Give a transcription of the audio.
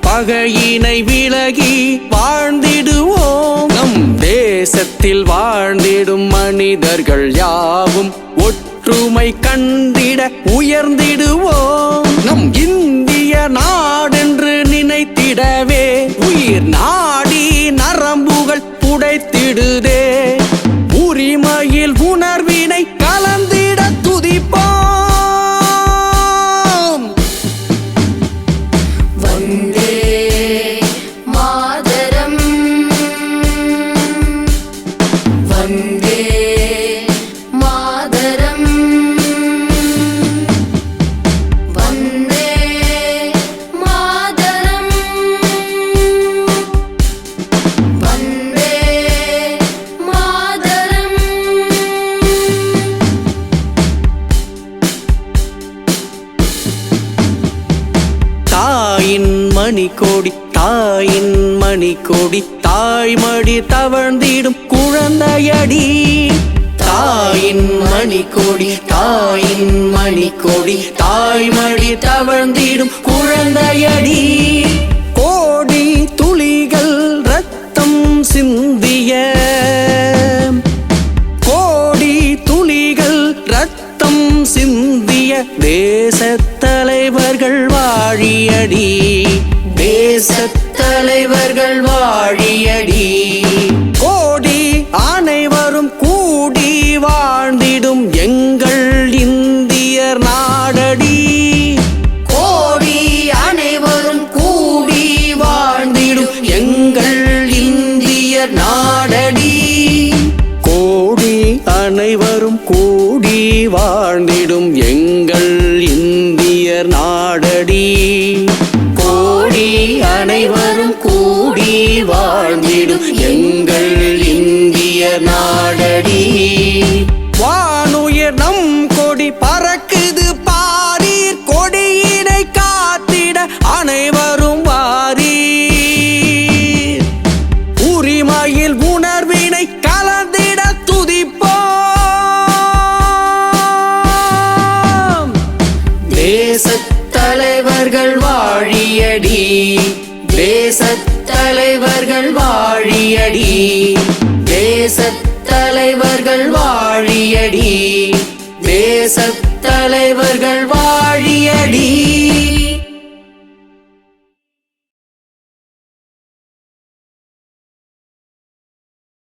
பகையினை விலகி வாழ்ந்திடுவோம். நம் தேசத்தில் வாழ்ந்திடும் மனிதர்கள் யாவும் ஒற்றுமை கண்டிட உயர்ந்திடுவோம். நம் இந்திய நாடென்று நினைத்திடவே உயிர் நாடி நரம்புகள் புடைத்திடுதே. உரிமையில் உணர்வினை கல வந்தே மாதரம். வந்தே மாதரம். வந்தே மாதரம். தாயின் மணி கோடி தாயின் மணி கொடி தாய்மடி தவழ்ந்திடும் குழந்தையடி. தாயின் மணி கொடி தாயின் மணி கொடி தாய்மடி தவழ்ந்திடும் குழந்தையடி. கோடி துளிகள் ரத்தம் சிந்திய. கோடி துளிகள் ரத்தம் சிந்திய தேசத் இந்தியர் நாடடி. கோடி அனைவரும் கூடி வாழ்ந்திடும் எங்கள் இந்தியர் நாடடி. கோடி அனைவரும் கூடி வாழ்ந்திடும் எங்கள் இந்தியர் நாடடி. தேசத் தலைவர்கள் வாழியடி. தேசத் தலைவர்கள் வாழியடி. தேசத் தலைவர்கள் வாழியடி. தேசத்